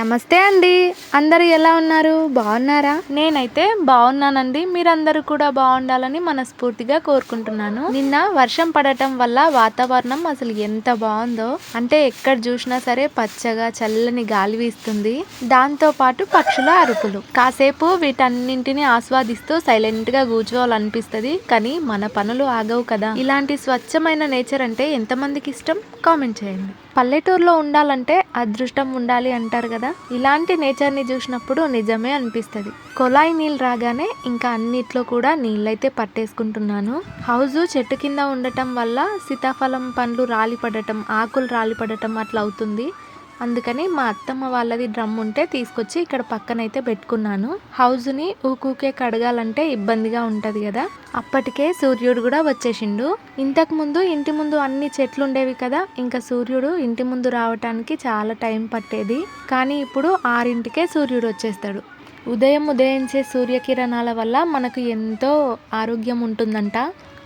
నమస్తే అండి. అందరూ ఎలా ఉన్నారు? బాగున్నారా? నేనైతే బాగున్నానండి. మీరందరూ కూడా బాగుండాలని మనస్ఫూర్తిగా కోరుకుంటున్నాను. నిన్న వర్షం పడటం వల్ల వాతావరణం అసలు ఎంత బాగుందో అంటే ఎక్కడ చూసినా సరే పచ్చగా చల్లని గాలి వీస్తుంది. దాంతో పాటు పక్షుల అరుపులు. కాసేపు వీటన్నింటిని ఆస్వాదిస్తూ సైలెంట్గా కూర్చోవాలనిపిస్తుంది కానీ మన పనులు ఆగవు కదా. ఇలాంటి స్వచ్ఛమైన నేచర్ అంటే ఎంతమందికి ఇష్టం? కామెంట్ చేయండి. పల్లెటూరులో ఉండాలంటే అదృష్టం ఉండాలి అంటారు కదా. ఇలాంటి నేచర్ని చూసినప్పుడు నిజమే అనిపిస్తుంది. కొలాయి నీళ్ళు రాగానే ఇంకా అన్నిట్లో కూడా నీళ్ళైతే పట్టేసుకుంటున్నాను. హౌస్ చెట్టు కింద ఉండటం వల్ల సీతాఫలం పండ్లు రాలిపడటం ఆకులు రాలిపడటం అట్లా అవుతుంది. అందుకని మా అత్తమ్మ వాళ్ళది డ్రమ్ ఉంటే తీసుకొచ్చి ఇక్కడ పక్కనైతే పెట్టుకున్నాను. హౌస్ని ఊకూకే కడగాలంటే ఇబ్బందిగా ఉంటుంది కదా. అప్పటికే సూర్యుడు కూడా వచ్చేసిండు. ఇంతకు ముందు ఇంటి ముందు అన్ని చెట్లు ఉండేవి కదా ఇంకా సూర్యుడు ఇంటి ముందు రావటానికి చాలా టైం పట్టేది. కానీ ఇప్పుడు ఆరింటికే సూర్యుడు వచ్చేస్తాడు. ఉదయం ఉదయించే సూర్యకిరణాల వల్ల మనకు ఎంతో ఆరోగ్యం ఉంటుందంట.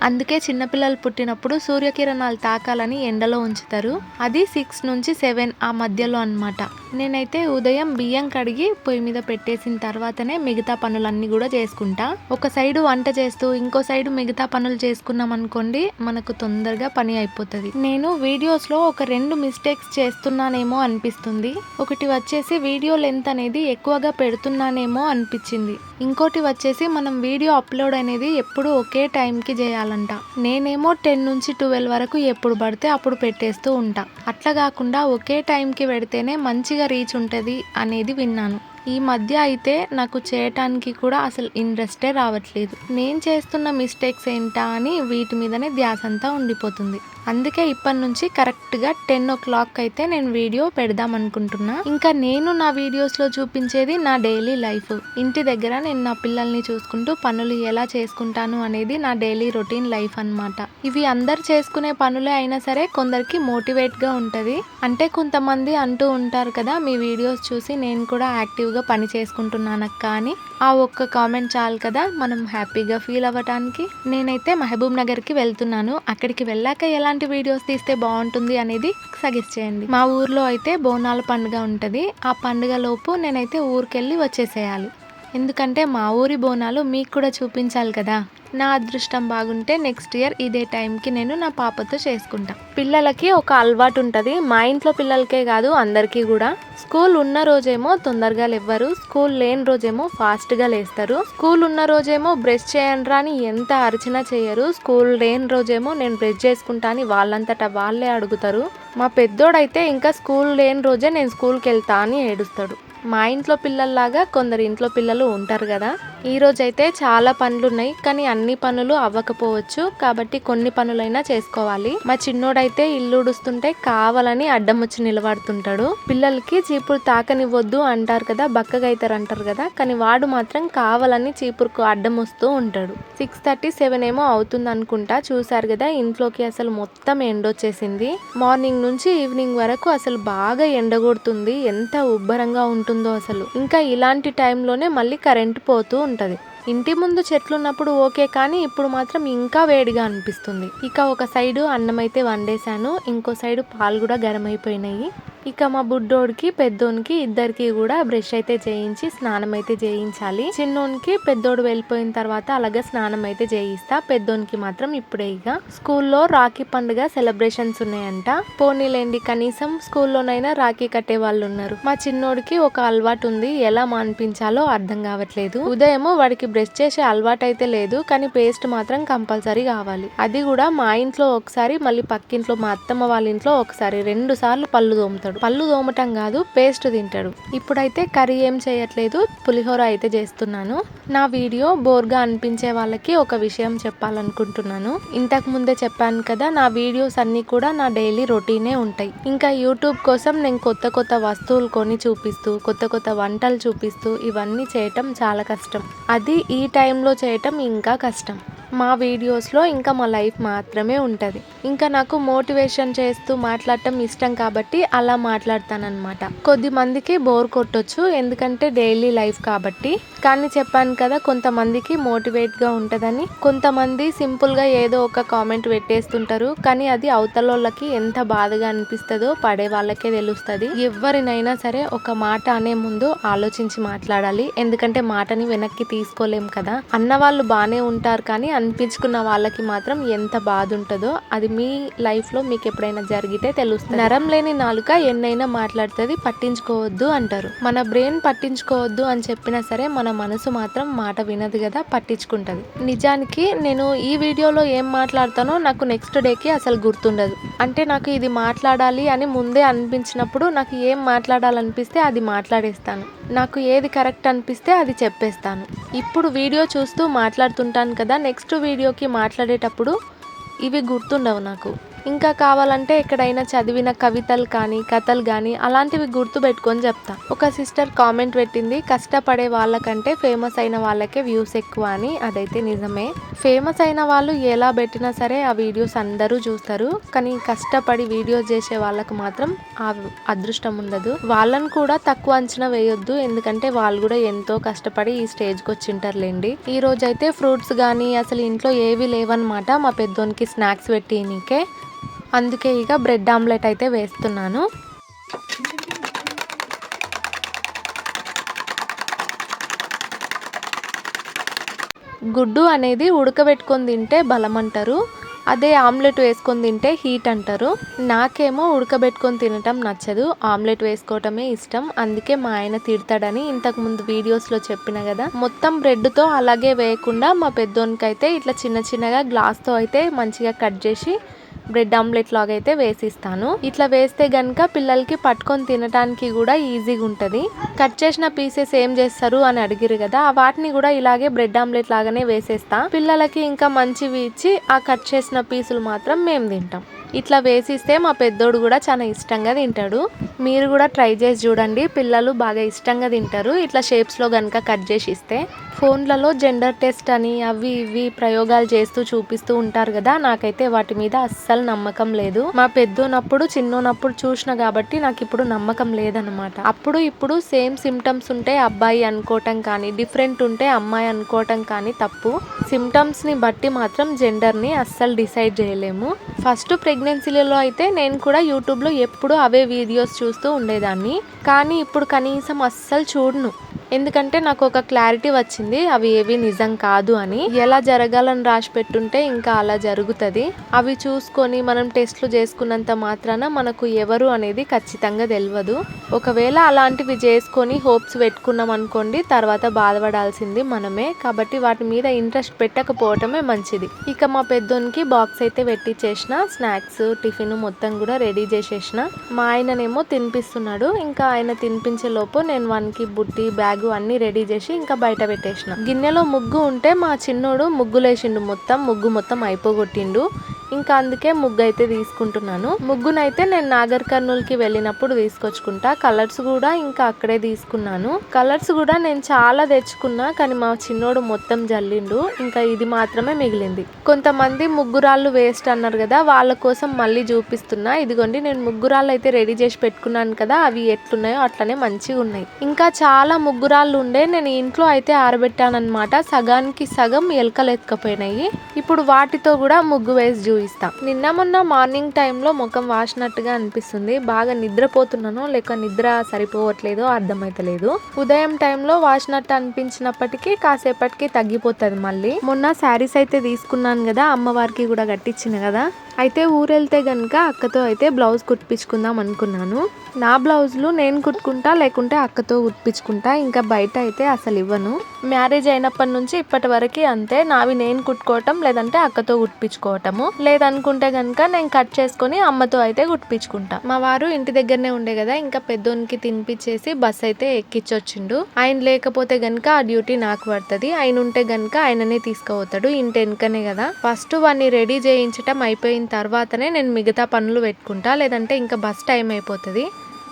అందుకే చిన్నపిల్లలు పుట్టినప్పుడు సూర్యకిరణాలు తాకాలని ఎండలో ఉంచుతారు. అది సిక్స్ నుంచి సెవెన్ ఆ మధ్యలో అన్నమాట. నేనైతే ఉదయం బియ్యం కడిగి పొయ్యి మీద పెట్టేసిన తర్వాతనే మిగతా పనులన్నీ కూడా చేసుకుంటా. ఒక సైడు వంట చేస్తూ ఇంకో సైడు మిగతా పనులు చేసుకున్నాం అనుకోండి మనకు తొందరగా పని అయిపోతుంది. నేను వీడియోస్లో ఒక రెండు మిస్టేక్స్ చేస్తున్నానేమో అనిపిస్తుంది. ఒకటి వచ్చేసి వీడియో లెంత్ అనేది ఎక్కువగా పెడుతున్నానేమో అనిపించింది. ఇంకోటి వచ్చేసి మనం వీడియో అప్లోడ్ అనేది ఎప్పుడు ఒకే టైంకి చేయాలంట నేనేమో టెన్ నుంచి ట్వెల్వ్ వరకు ఎప్పుడు పడితే అప్పుడు పెట్టేస్తూ ఉంటా. అట్లా కాకుండా ఒకే టైంకి పెడితేనే మంచిగా రీచ్ ఉంటుంది అనేది విన్నాను. ఈ మధ్య అయితే నాకు చేయటానికి కూడా అసలు ఇంట్రెస్టే రావట్లేదు. నేను చేస్తున్న మిస్టేక్స్ ఏంటా అని వీటి మీదనే ధ్యాస అంతా ఉండిపోతుంది. అందుకే ఇప్పటి నుంచి కరెక్ట్గా టెన్ ఓ క్లాక్ అయితే నేను వీడియో పెడదాం అనుకుంటున్నా. ఇంకా నేను నా వీడియోస్లో చూపించేది నా డైలీ లైఫ్. ఇంటి దగ్గర నేను నా పిల్లల్ని చూసుకుంటూ పనులు ఎలా చేసుకుంటాను అనేది నా డైలీ రొటీన్ లైఫ్ అన్నమాట. ఇవి అందరు చేసుకునే పనులే అయినా సరే కొందరికి మోటివేట్గా ఉంటుంది. అంటే కొంతమంది అంటూ ఉంటారు కదా మీ వీడియోస్ చూసి నేను కూడా యాక్టివ్ ఎక్కువగా పని చేసుకుంటున్నాను కానీ అని ఆ ఒక్క కామెంట్ చాలు కదా మనం హ్యాపీగా ఫీల్ అవ్వటానికి. నేనైతే మహబూబ్ నగర్కి వెళ్తున్నాను. అక్కడికి వెళ్ళాక ఎలాంటి వీడియోస్ తీస్తే బాగుంటుంది అనేది సజెస్ట్ చేయండి. మా ఊర్లో అయితే బోనాల పండుగ ఉంటుంది. ఆ పండుగ లోపు నేనైతే ఊరికెళ్ళి వచ్చేసేయాలి. ఎందుకంటే మా ఊరి బోనాలు మీకు కూడా చూపించాలి కదా. నా అదృష్టం బాగుంటే నెక్స్ట్ ఇయర్ ఇదే టైంకి నేను నా పాపతో చేసుకుంటా. పిల్లలకి ఒక అలవాటు ఉంటుంది. మా ఇంట్లో పిల్లలకే కాదు అందరికీ కూడా. స్కూల్ ఉన్న రోజేమో తొందరగా లేవ్వరు. స్కూల్ లేని రోజేమో ఫాస్ట్గా లేస్తారు. స్కూల్ ఉన్న రోజేమో బ్రష్ చేయండి అని ఎంత అర్చన చేయరు. స్కూల్ లేని రోజేమో నేను బ్రష్ చేసుకుంటా అని వాళ్ళంతటా వాళ్ళే అడుగుతారు. మా పెద్దోడైతే ఇంకా స్కూల్ లేని రోజే నేను స్కూల్కి వెళ్తా అని ఏడుస్తాడు. మా ఇంట్లో పిల్లల్లాగా కొందరు ఇంట్లో పిల్లలు ఉంటారు కదా. ఈ రోజైతే చాలా పనులు ఉన్నాయి కానీ అన్ని పనులు అవ్వకపోవచ్చు. కాబట్టి కొన్ని పనులైనా చేసుకోవాలి. మా చిన్నోడైతే ఇల్లు ఉడుస్తుంటే కావాలని అడ్డం వచ్చి నిలబడుతుంటాడు. పిల్లలకి చీపురు తాకనివ్వద్దు అంటారు కదా బక్కగా అవుతారు అంటారు కదా కానీ వాడు మాత్రం కావాలని చీపురుకు అడ్డం వస్తూ ఉంటాడు. సిక్స్ థర్టీ సెవెన్ ఏమో అవుతుంది అనుకుంటా చూసారు కదా ఇంట్లోకి అసలు మొత్తం ఎండొచ్చేసింది మార్నింగ్ నుంచి ఈవినింగ్ వరకు అసలు బాగా ఎండగొడుతుంది ఎంత ఉబ్బరంగా ఉంటుందో అసలు. ఇంకా ఇలాంటి టైంలోనే మళ్ళీ కరెంట్ పోతూ ఉంటుంది. ఇంటి ముందు చెట్లు ఉన్నప్పుడు ఓకే కానీ ఇప్పుడు మాత్రం ఇంకా వేడిగా అనిపిస్తుంది. ఇక ఒక సైడు అన్నం అయితే వండేశాను. ఇంకో సైడు పాలు కూడా గరం అయిపోయినాయి ఇక మా బుడ్డోడికి పెద్దోనికి ఇద్దరికి కూడా బ్రష్ అయితే చేయించి స్నానం అయితే చేయించాలి. చిన్నోనికి పెద్దోడు వెళ్ళిపోయిన తర్వాత అలాగే స్నానం అయితే చేయిస్తా. పెద్దోనికి మాత్రం ఇప్పుడే ఇక. స్కూల్లో రాఖీ పండుగ సెలబ్రేషన్స్ ఉన్నాయంట. పోనీలేండి కనీసం స్కూల్లోనైనా రాఖీ కట్టే వాళ్ళు ఉన్నారు. మా చిన్నోడికి ఒక అలవాటు ఉంది. ఎలా మాన్పించాలో అర్థం కావట్లేదు. ఉదయం వాడికి బ్రష్ చేసే అలవాటు అయితే లేదు. కానీ పేస్ట్ మాత్రం కంపల్సరీ కావాలి. అది కూడా మా ఇంట్లో ఒకసారి మళ్ళీ పక్కింట్లో మా అత్తమ్మ వాళ్ళ ఇంట్లో ఒకసారి రెండు సార్లు పళ్ళు తోముతాడు. పళ్ళు తోమటం కాదు పేస్ట్ తింటాడు. ఇప్పుడైతే కర్రీ ఏం చేయట్లేదు పులిహోర అయితే చేస్తున్నాను. నా వీడియో బోర్గా అనిపించే వాళ్ళకి ఒక విషయం చెప్పాలనుకుంటున్నాను. ఇంతకు ముందే చెప్పాను కదా నా వీడియోస్ అన్ని కూడా నా డైలీ రొటీనే ఉంటాయి. ఇంకా యూట్యూబ్ కోసం నేను కొత్త కొత్త వస్తువులు కొని చూపిస్తూ కొత్త కొత్త వంటలు చూపిస్తూ ఇవన్నీ చేయటం చాలా కష్టం. అది ఈ టైంలో చేయటం ఇంకా కష్టం. మా వీడియోస్లో ఇంకా మా లైఫ్ మాత్రమే ఉంటుంది. ఇంకా నాకు మోటివేషన్ చేస్తూ మాట్లాడటం ఇష్టం కాబట్టి అలా మాట్లాడతానమాట కొద్ది మందికి బోర్ కొట్టొచ్చు ఎందుకంటే డైలీ లైఫ్ కాబట్టి. కానీ చెప్పాను కదా కొంతమందికి మోటివేట్గా ఉంటుందని. కొంతమంది సింపుల్గా ఏదో ఒక కామెంట్ పెట్టేస్తుంటారు కానీ అది అవతలోళ్ళకి ఎంత బాధగా అనిపిస్తుందో పడే వాళ్ళకే తెలుస్తుంది. ఎవరినైనా సరే ఒక మాట అనే ముందు ఆలోచించి మాట్లాడాలి. ఎందుకంటే మాటని వెనక్కి తీసుకోలేం కదా. అన్న వాళ్ళు బాగానే ఉంటారు కానీ అనిపించుకున్న వాళ్ళకి మాత్రం ఎంత బాధ ఉంటుందో అది మీ లైఫ్లో మీకు ఎప్పుడైనా జరిగితే తెలుస్తుంది. నరం లేని నాలుక ఎన్నైనా మాట్లాడుతుంది పట్టించుకోవద్దు అంటారు. మన బ్రెయిన్ పట్టించుకోవద్దు అని చెప్పినా సరే మన మనసు మాత్రం మాట వినదు కదా పట్టించుకుంటుంది. నిజానికి నేను ఈ వీడియోలో ఏం మాట్లాడతానో నాకు నెక్స్ట్ డేకి అసలు గుర్తుండదు. అంటే నాకు ఇది మాట్లాడాలి అని ముందే అనిపించినప్పుడు నాకు ఏం మాట్లాడాలనిపిస్తే అది మాట్లాడేస్తాను. నాకు ఏది కరెక్ట్ అనిపిస్తే అది చెప్పేస్తాను. ఇప్పుడు వీడియో చూస్తూ మాట్లాడుతుంటాను కదా నెక్స్ట్ వీడియోకి మాట్లాడేటప్పుడు ఇవి గుర్తుండవు నాకు. ఇంకా కావాలంటే ఎక్కడైనా చదివిన కవితలు కానీ కథలు కానీ అలాంటివి గుర్తు పెట్టుకొని చెప్తా. ఒక సిస్టర్ కామెంట్ పెట్టింది కష్టపడే వాళ్ళకంటే ఫేమస్ అయిన వాళ్ళకే వ్యూస్ ఎక్కువ అని. అదైతే నిజమే. ఫేమస్ అయిన వాళ్ళు ఎలా పెట్టినా సరే ఆ వీడియోస్ అందరూ చూస్తారు. కానీ కష్టపడి వీడియోస్ చేసే వాళ్ళకు మాత్రం ఆ అదృష్టం ఉండదు. వాళ్ళని కూడా తక్కువ అంచనా వేయొద్దు. ఎందుకంటే వాళ్ళు కూడా ఎంతో కష్టపడి ఈ స్టేజ్కి వచ్చింటారులేండి ఈ రోజైతే ఫ్రూట్స్ కానీ అసలు ఇంట్లో ఏవి లేవన్నమాట. మా పెద్దోనికి స్నాక్స్ పెట్టి నీకే అందుకే ఇక బ్రెడ్ ఆమ్లెట్ అయితే వేస్తున్నాను. గుడ్డు అనేది ఉడకబెట్టుకొని తింటే బలం అంటారు అదే ఆమ్లెట్ వేసుకొని తింటే హీట్ అంటారు. నాకేమో ఉడకబెట్టుకొని తినటం నచ్చదు. ఆమ్లెట్ వేసుకోవటమే ఇష్టం. అందుకే మా ఆయన తిడతాడని ఇంతకు ముందు వీడియోస్లో చెప్పిన కదా. మొత్తం బ్రెడ్తో అలాగే వేయకుండా మా పెద్దోనికైతే ఇట్లా చిన్న చిన్నగా గ్లాస్తో అయితే మంచిగా కట్ చేసి బ్రెడ్ ఆమ్లెట్ లాగా అయితే వేసిస్తాను. ఇట్లా వేస్తే గనక పిల్లలకి పట్టుకొని తినడానికి కూడా ఈజీగా ఉంటుంది. కట్ చేసిన పీసెస్ ఏం చేస్తారు అని అడిగిరు కదా వాటిని కూడా ఇలాగే బ్రెడ్ ఆమ్లెట్ లాగానే వేసేస్తా. పిల్లలకి ఇంకా మంచివి ఇచ్చి ఆ కట్ చేసిన పీసులు మాత్రం మేము తింటాం. ఇట్లా వేసిస్తే మా పెద్దోడు కూడా చాలా ఇష్టంగా తింటాడు. మీరు కూడా ట్రై చేసి చూడండి. పిల్లలు బాగా ఇష్టంగా తింటారు. ఇట్లా షేప్స్లో కనుక కట్ చేసి ఇస్తే. ఫోన్లలో జెండర్ టెస్ట్ అని అవి ఇవి ప్రయోగాలు చేస్తూ చూపిస్తూ ఉంటారు కదా నాకైతే వాటి మీద అస్సలు నమ్మకం లేదు. మా పెద్దోనప్పుడు చిన్నోనప్పుడు చూసిన కాబట్టి నాకు ఇప్పుడు నమ్మకం లేదనమాట అప్పుడు ఇప్పుడు సేమ్ సిమ్టమ్స్ ఉంటే అబ్బాయి అనుకోవటం కానీ డిఫరెంట్ ఉంటే అమ్మాయి అనుకోవటం కానీ తప్పు. సిమ్టమ్స్ని బట్టి మాత్రం జెండర్ని అస్సలు డిసైడ్ చేయలేము. ఫస్ట్ ప్రెగ్నెన్సీలలో అయితే నేను కూడా యూట్యూబ్లో ఎప్పుడూ అవే వీడియోస్ చూస్తూ ఉండేదాన్ని. కానీ ఇప్పుడు కనీసం అస్సలు చూడను. ఎందుకంటే నాకు ఒక క్లారిటీ వచ్చింది అవి ఏవి నిజం కాదు అని. ఎలా జరగాలని రాసి పెట్టుంటే ఇంకా అలా జరుగుతుంది. అవి చూసుకొని మనం టెస్ట్లు చేసుకున్నంత మాత్రాన మనకు ఎవరు అనేది ఖచ్చితంగా తెలియదు ఒకవేళ అలాంటివి చేసుకొని హోప్స్ పెట్టుకున్నాం అనుకోండి తర్వాత బాధపడాల్సింది మనమే. కాబట్టి వాటి మీద ఇంట్రెస్ట్ పెట్టకపోవటమే మంచిది. ఇక మా పెద్దోనికి బాక్స్ అయితే పెట్టించేసిన స్నాక్స్ టిఫిన్ మొత్తం కూడా రెడీ చేసేసిన. మా ఆయననేమో తినిపిస్తున్నాడు. ఇంకా ఆయన తినిపించే లోపు నేను వానికి బుట్టి బ్యాగ్ అన్ని రెడీ చేసి ఇంకా బయట పెట్టేసిన. గిన్నెలో ముగ్గు ఉంటే మా చిన్నోడు ముగ్గులేసిండు మొత్తం ముగ్గు మొత్తం అయిపోగొట్టిండు. ఇంకా అందుకే ముగ్గు అయితే తీసుకుంటున్నాను. ముగ్గునైతే నేను నాగర్ కర్నూలుకి వెళ్ళినప్పుడు తీసుకొచ్చుకుంటా. కలర్స్ కూడా ఇంకా అక్కడే తీసుకున్నాను. కలర్స్ కూడా నేను చాలా తెచ్చుకున్నా కానీ మా చిన్నోడు మొత్తం జల్లిండు. ఇంకా ఇది మాత్రమే మిగిలింది. కొంతమంది ముగ్గురాళ్ళు వేస్ట్ అన్నారు కదా వాళ్ళ కోసం మళ్ళీ చూపిస్తున్నా. ఇదిగోండి నేను ముగ్గురాళ్ళు అయితే రెడీ చేసి పెట్టుకున్నాను కదా అవి ఎట్లున్నాయో అట్లనే మంచిగా ఉన్నాయి ఇంకా చాలా ముగ్గురాళ్ళు ఉండే నేను ఇంట్లో అయితే ఆరబెట్టానమాట సగానికి సగం ఎలకలు ఎత్తుకపోయినాయి. ఇప్పుడు వాటితో కూడా ముగ్గు వేసి చూపిస్తా. నిన్న మొన్న మార్నింగ్ టైంలో ముఖం వాసినట్టుగా అనిపిస్తుంది. బాగా నిద్రపోతున్నాను లేక నిద్ర సరిపోవట్లేదో అర్థమైతలేదు. ఉదయం టైంలో వాసినట్టు అనిపించినప్పటికీ కాసేపటికి తగ్గిపోతుంది మళ్ళీ. మొన్న శారీస్ అయితే తీసుకున్నాను కదా అమ్మవారికి కూడా కట్టించిన కదా. అయితే ఊరెళ్తే కనుక అక్కతో అయితే బ్లౌజ్ కుట్టించుకుందాం అనుకున్నాను. నా బ్లౌజులు నేను కుట్టుకుంటా లేకుంటే అక్కతో కుట్టించుకుంటా ఇంకా బయట అయితే అసలు ఇవ్వను. మ్యారేజ్ అయినప్పటి నుంచి ఇప్పటి వరకు అంతే నావి నేను కుట్టుకోవటం లేదంటే అక్కతో కుట్టించుకోవటము. లేదనుకుంటే గనుక నేను కట్ చేసుకొని అమ్మతో అయితే కుట్టించుకుంటా. మా వారు ఇంటి దగ్గరనే ఉండే కదా ఇంకా పెద్దోనికి తినిపించేసి బస్ అయితే ఎక్కించొచ్చిండు. ఆయన లేకపోతే గనుక ఆ డ్యూటీ నాకు పడుతుంది. ఆయన ఉంటే గనుక ఆయననే తీసుకుపోతాడు ఇంటి వెనుకనే కదా. ఫస్ట్ వాడిని రెడీ చేయించటం అయిన తర్వాతనే నేను మిగతా పనులు పెట్టుకుంటా లేదంటే ఇంకా బస్ టైం అయిపోతుంది.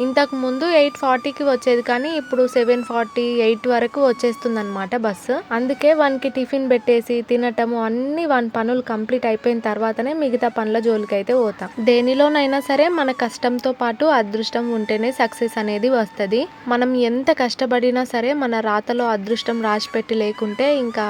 ఇంతకు ముందు ఎయిట్ ఫార్టీకి వచ్చేది కానీ ఇప్పుడు సెవెన్ ఫార్టీ ఎయిట్ వరకు వచ్చేస్తుంది అనమాట బస్సు అందుకే వన్కి టిఫిన్ పెట్టేసి తినటము అన్ని వన్ పనులు కంప్లీట్ అయిపోయిన తర్వాతనే మిగతా పనుల జోలికి అయితే పోతాం. దేనిలోనైనా సరే మన కష్టంతో పాటు అదృష్టం ఉంటేనే సక్సెస్ అనేది వస్తుంది. మనం ఎంత కష్టపడినా సరే మన రాతలో అదృష్టం రాసిపెట్టి లేకుంటే ఇంకా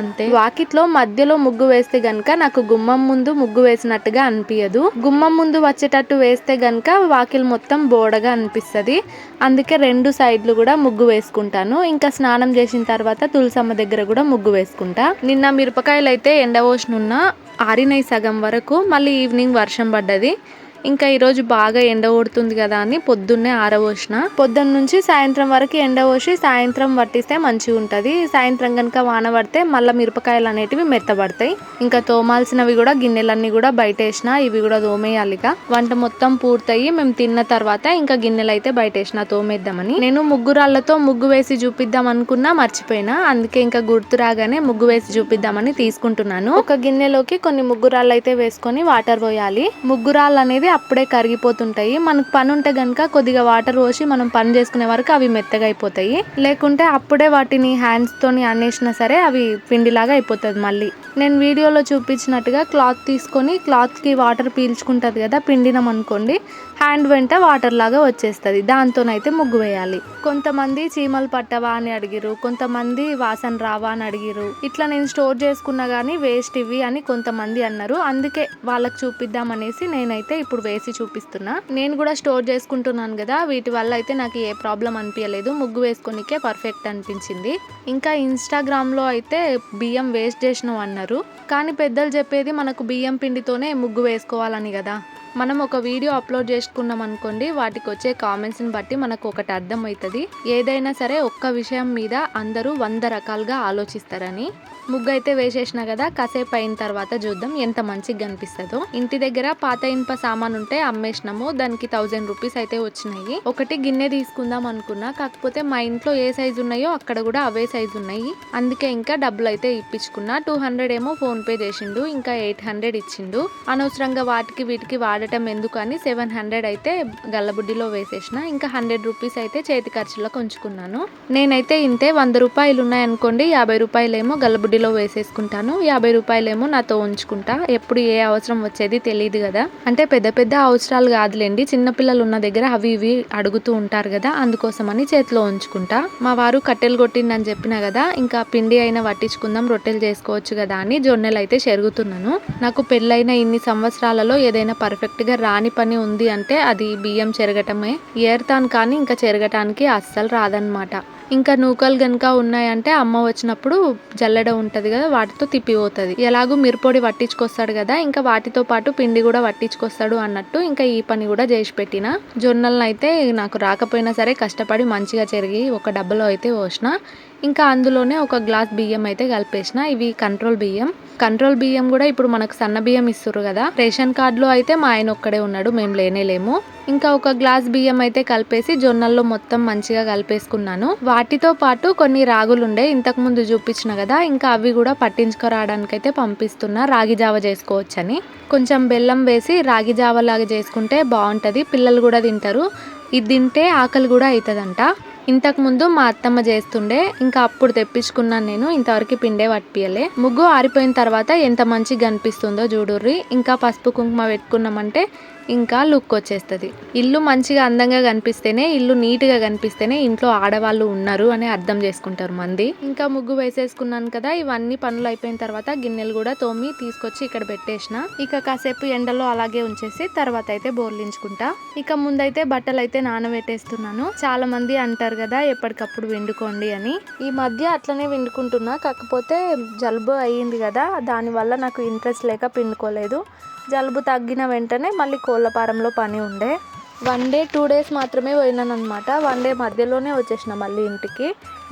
అంతే. వాకిట్లో మధ్యలో ముగ్గు వేస్తే గనక నాకు గుమ్మం ముందు ముగ్గు వేసినట్టుగా అనిపించదు గుమ్మం ముందు వచ్చేటట్టు వేస్తే గనక వాకిల్ మొత్తం బోడగా అనిపిస్తుంది. అందుకే రెండు సైడ్లు కూడా ముగ్గు వేసుకుంటాను. ఇంకా స్నానం చేసిన తర్వాత తులసమ్మ దగ్గర కూడా ముగ్గు వేసుకుంటా. నిన్న మిరపకాయలు అయితే ఎండవోషనున్న ఆరినై సగం వరకు మళ్ళీ ఈవినింగ్ వర్షం పడ్డది. ఇంకా ఈరోజు బాగా ఎండ కొడుతుంది కదా అని పొద్దున్నే ఆరబోసిన. పొద్దున్న నుంచి సాయంత్రం వరకు ఎండ పోసి సాయంత్రం పట్టిస్తే మంచిగా ఉంటుంది. సాయంత్రం కనుక వాన పడితే మళ్ళీ మిరపకాయలు అనేటివి మెత్తబడతాయి. ఇంకా తోమాల్సినవి కూడా గిన్నెలన్నీ కూడా బయట వేసిన ఇవి కూడా తోమేయాలిగా వంట మొత్తం పూర్తయి మేము తిన్న తర్వాత ఇంకా గిన్నెలు అయితే బయట వేసిన తోమేద్దామని. నేను ముగ్గురాళ్ళతో ముగ్గు వేసి చూపిద్దాం అనుకున్నా మర్చిపోయినా. అందుకే ఇంకా గుర్తు రాగానే ముగ్గు వేసి చూపిద్దామని తీసుకుంటున్నాను. ఒక గిన్నెలోకి కొన్ని ముగ్గురాళ్ళు అయితే వేసుకొని వాటర్ పోయాలి. ముగ్గురాళ్ళు అనేది అప్పుడే కరిగిపోతుంటాయి. మనకు పని ఉంటే కనుక కొద్దిగా వాటర్ పోసి మనం పని చేసుకునే వరకు అవి మెత్తగా అయిపోతాయి. లేకుంటే అప్పుడే వాటిని హ్యాండ్స్ తోని అనేసినా సరే అవి పిండిలాగా అయిపోతుంది మళ్ళీ. నేను వీడియోలో చూపించినట్టుగా క్లాత్ తీసుకొని క్లాత్కి వాటర్ పీల్చుకుంటుంది కదా పిండినం అనుకోండి. హ్యాండ్ వెంట వాటర్ లాగా వచ్చేస్తుంది. దాంతోనైతే ముగ్గు వేయాలి. కొంతమంది చీమలు పట్టవా అని అడిగిరు కొంతమంది వాసన రావా అని అడిగిరు ఇట్లా నేను స్టోర్ చేసుకున్నా కానీ వేస్ట్ ఇవి అని కొంతమంది అన్నారు. అందుకే వాళ్ళకి చూపిద్దాం అనేసి నేనైతే ఇప్పుడు వేసి చూపిస్తున్నా. నేను కూడా స్టోర్ చేసుకుంటున్నాను కదా. వీటి వల్ల అయితే నాకు ఏ ప్రాబ్లం అనిపించలేదు ముగ్గు వేసుకొనికే పర్ఫెక్ట్ అనిపించింది. ఇంకా ఇన్స్టాగ్రామ్లో అయితే బియ్యం వేస్ట్ చేసినాం అన్నారు కానీ పెద్దలు చెప్పేది మనకు బియ్యం పిండితోనే ముగ్గు వేసుకోవాలని కదా. మనం ఒక వీడియో అప్లోడ్ చేసుకున్నాం అనుకోండి వాటికి వచ్చే కామెంట్స్ని బట్టి మనకు ఒకటి అర్థమవుతుంది. ఏదైనా సరే ఒక్క విషయం మీద అందరూ వంద రకాలుగా ఆలోచిస్తారని. ముగ్గు అయితే వేసేసిన కదా కాసేపు అయిన తర్వాత చూద్దాం ఎంత మంచిగా కనిపిస్తుందో. ఇంటి దగ్గర పాత ఇనుప సామాన్ ఉంటే అమ్మేసినాము దానికి థౌజండ్ రూపీస్ అయితే వచ్చినాయి. ఒకటి గిన్నె తీసుకుందాం అనుకున్నా కాకపోతే మా ఇంట్లో ఏ సైజు ఉన్నాయో అక్కడ కూడా అవే సైజు ఉన్నాయి. అందుకే ఇంకా డబ్బులు అయితే ఇప్పించుకున్నా. టూ హండ్రెడ్ ఏమో ఫోన్ పే చేసిండు ఇంకా ఎయిట్ హండ్రెడ్ ఇచ్చిండు. అనవసరంగా వాటికి వీటికి వాడటం ఎందుకు అని సెవెన్ హండ్రెడ్ అయితే గల్లబుడ్డిలో వేసేసిన ఇంకా హండ్రెడ్ రూపీస్ అయితే చేతి ఖర్చులకు ఉంచుకున్నాను నేనైతే ఇంతే వంద రూపాయలు ఉన్నాయనుకోండి యాభై రూపాయలేమో గల్లబుడ్డి గల్లబుడ్డిలో వేసేసుకుంటాను. యాభై రూపాయలేమో నాతో ఉంచుకుంటా. ఎప్పుడు ఏ అవసరం వచ్చేది తెలియదు కదా. అంటే పెద్ద పెద్ద అవసరాలు కాదులేండి. చిన్నపిల్లలు ఉన్న దగ్గర అవి ఇవి అడుగుతూ ఉంటారు కదా. అందుకోసమని చేతిలో ఉంచుకుంటా. మా వారు కట్టెలు కొట్టిందని చెప్పిన కదా ఇంకా పిండి అయినా పట్టించుకుందాం రొట్టెలు చేసుకోవచ్చు కదా అని జొన్నెలు అయితే చెరుగుతున్నాను. నాకు పెళ్ళైన ఇన్ని సంవత్సరాలలో ఏదైనా పర్ఫెక్ట్గా రాని పని ఉంది అంటే అది బియ్యం చెరగటమే. ఏర్తాను కానీ ఇంకా చెరగటానికి అస్సలు రాదనమాట ఇంకా నూకలు కనుక ఉన్నాయంటే అమ్మ వచ్చినప్పుడు జల్లెడ ఉంటుంది కదా వాటితో తిప్పిపోతుంది. ఎలాగూ మిరపొడి పట్టించుకొస్తాడు కదా ఇంకా వాటితో పాటు పిండి కూడా పట్టించుకొస్తాడు అన్నట్టు ఇంకా ఈ పని కూడా చేసి పెట్టిన. జొన్నలను అయితే నాకు రాకపోయినా సరే కష్టపడి మంచిగా చెరిగి ఒక డబ్బలో అయితే పోసిన. ఇంకా అందులోనే ఒక గ్లాస్ బియ్యం అయితే కలిపేసిన. ఇవి కంట్రోల్ బియ్యం. కంట్రోల్ బియ్యం కూడా ఇప్పుడు మనకు సన్న బియ్యం ఇస్తారు కదా. రేషన్ కార్డులో అయితే మా ఆయన ఒక్కడే ఉన్నాడు మేము లేనేలేము. ఇంకా ఒక గ్లాస్ బియ్యం అయితే కలిపేసి జొన్నల్లో మొత్తం మంచిగా కలిపేసుకున్నాను. వాటితో పాటు కొన్ని రాగులుండే ఇంతకు ముందు చూపించిన కదా. ఇంకా అవి కూడా పట్టించుకురావడానికైతే అయితే పంపిస్తున్నా. రాగి జావ చేసుకోవచ్చని. కొంచెం బెల్లం వేసి రాగి జావ లాగా చేసుకుంటే బాగుంటుంది. పిల్లలు కూడా తింటారు. ఇది తింటే ఆకలి కూడా అవుతుందంట ఇంతకు ముందు మా అత్తమ్మ చేస్తుండే ఇంకా అప్పుడు తెప్పించుకున్నాను నేను ఇంతవరకు పిండే పట్టియలే ముగ్గు ఆరిపోయిన తర్వాత ఎంత మంచిగా కనిపిస్తుందో చూడుర్రి. ఇంకా పసుపు కుంకుమ పెట్టుకున్నామంటే ఇంకా లుక్ వచ్చేస్తుంది. ఇల్లు మంచిగా అందంగా కనిపిస్తేనే ఇల్లు నీట్గా కనిపిస్తేనే ఇంట్లో ఆడవాళ్ళు ఉన్నారు అని అర్థం చేసుకుంటారు మంది. ఇంకా ముగ్గు వేసేసుకున్నాను కదా ఇవన్నీ పనులు అయిపోయిన తర్వాత గిన్నెలు కూడా తోమి తీసుకొచ్చి ఇక్కడ పెట్టేసిన. ఇక కాసేపు ఎండలో అలాగే ఉంచేసి తర్వాత అయితే బోర్లించుకుంటా. ఇక ముందైతే బట్టలు అయితే నానబెట్టేస్తున్నాను. చాలా మంది అంటారు కదా ఎప్పటికప్పుడు వండుకోండి అని. ఈ మధ్య అట్లనే వండుకుంటున్నా కాకపోతే జలుబు అయ్యింది కదా దానివల్ల నాకు ఇంట్రెస్ట్ లేక పిండుకోలేదు. జలుబు తగ్గిన వెంటనే మళ్ళీ కోళ్ళపారంలో పని ఉండే. వన్ డే టూ డేస్ మాత్రమే పోయినాను అనమాట వన్ డే మధ్యలోనే వచ్చేసిన మళ్ళీ ఇంటికి.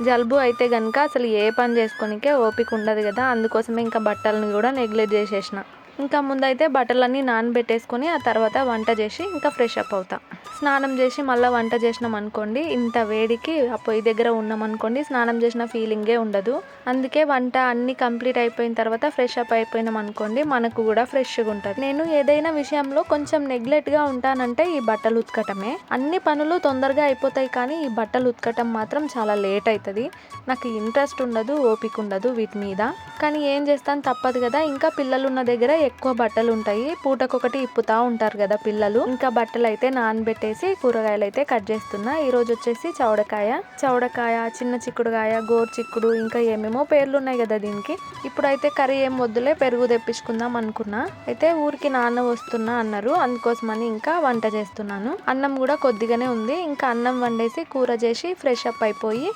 జలుబు అయితే కనుక అసలు ఏ పని చేసుకోనికే ఓపిక ఉండదు కదా. అందుకోసమే ఇంకా బట్టలను కూడా నెగ్లెక్ట్ చేసేసిన. ఇంకా ముందైతే బట్టలన్నీ నానబెట్టేసుకొని ఆ తర్వాత వంట చేసి ఇంకా ఫ్రెష్ అప్ అవుతా. స్నానం చేసి మళ్ళీ వంట చేసినాం అనుకోండి ఇంత వేడికి ఆ పొయ్యి దగ్గర ఉన్నాం అనుకోండి స్నానం చేసిన ఫీలింగే ఉండదు. అందుకే వంట అన్ని కంప్లీట్ అయిపోయిన తర్వాత ఫ్రెష్ అప్ అయిపోయినాం అనుకోండి మనకు కూడా ఫ్రెష్గా ఉంటుంది. నేను ఏదైనా విషయంలో కొంచెం నెగ్లెక్ట్గా ఉంటానంటే ఈ బట్టలు ఉతకటమే. అన్ని పనులు తొందరగా అయిపోతాయి కానీ ఈ బట్టలు ఉతకటం మాత్రం చాలా లేట్ అవుతుంది నాకు ఇంట్రెస్ట్ ఉండదు ఓపిక ఉండదు వీటి మీద. కానీ ఏం చేస్తాను తప్పదు కదా ఇంకా పిల్లలు ఉన్న దగ్గర ఎక్కువ బట్టలు ఉంటాయి పూటకొకటి ఇప్పుతా ఉంటారు కదా పిల్లలు. ఇంకా బట్టలు అయితే నానబెట్టేసి కూరగాయలు అయితే కట్ చేస్తున్నా. ఈ రోజు వచ్చేసి చౌడకాయ. చౌడకాయ చిన్న చిక్కుడుకాయ గోరు చిక్కుడు ఇంకా ఏమేమో పేర్లు ఉన్నాయి కదా దీనికి. ఇప్పుడైతే కర్రీ ఏం వద్దులే పెరుగు తెప్పించుకుందాం అనుకున్నా. అయితే ఊరికి నాన్న వస్తున్నా అన్నారు. అందుకోసమని ఇంకా వంట చేస్తున్నాను. అన్నం కూడా కొద్దిగానే ఉంది. ఇంకా అన్నం వండేసి కూర చేసి ఫ్రెష్ అప్ అయిపోయి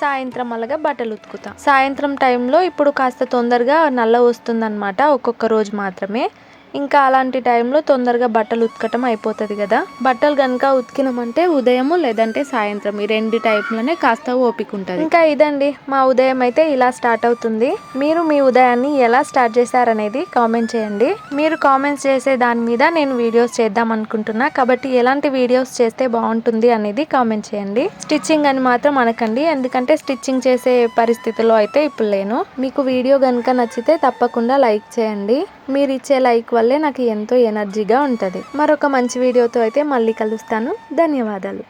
సాయంత్రం అలాగా బట్టలు ఉతుకుతాం. సాయంత్రం టైంలో ఇప్పుడు కాస్త తొందరగా నల్ల వస్తుందన్నమాట ఒక్కొక్క రోజు మాత్రమే. ఇంకా అలాంటి టైంలో తొందరగా బట్టలు ఉతకటం అయిపోతుంది కదా. బట్టలు కనుక ఉతికినామంటే ఉదయము లేదంటే సాయంత్రం ఈ రెండు టైంలోనే కాస్త ఓపిక ఉంటుంది. ఇంకా ఇదండి. మా ఉదయం అయితే ఇలా స్టార్ట్ అవుతుంది. మీరు మీ ఉదయాన్ని ఎలా స్టార్ట్ చేశారనేది కామెంట్ చేయండి. మీరు కామెంట్స్ చేసే దాని మీద నేను వీడియోస్ చేద్దాం అనుకుంటున్నా. కాబట్టి ఎలాంటి వీడియోస్ చేస్తే బాగుంటుంది అనేది కామెంట్ చేయండి. స్టిచ్చింగ్ అని మాత్రం అనకండి. ఎందుకంటే స్టిచ్చింగ్ చేసే పరిస్థితిలో అయితే ఇప్పుడు లేను. మీకు వీడియో కనుక నచ్చితే తప్పకుండా లైక్ చేయండి. మీరు ఇచ్చే లైక్ వల్లే నాకు ఎంతో ఎనర్జీగా ఉంటుంది. మరొక మంచి వీడియోతో అయితే మళ్ళీ కలుస్తాను. ధన్యవాదాలు.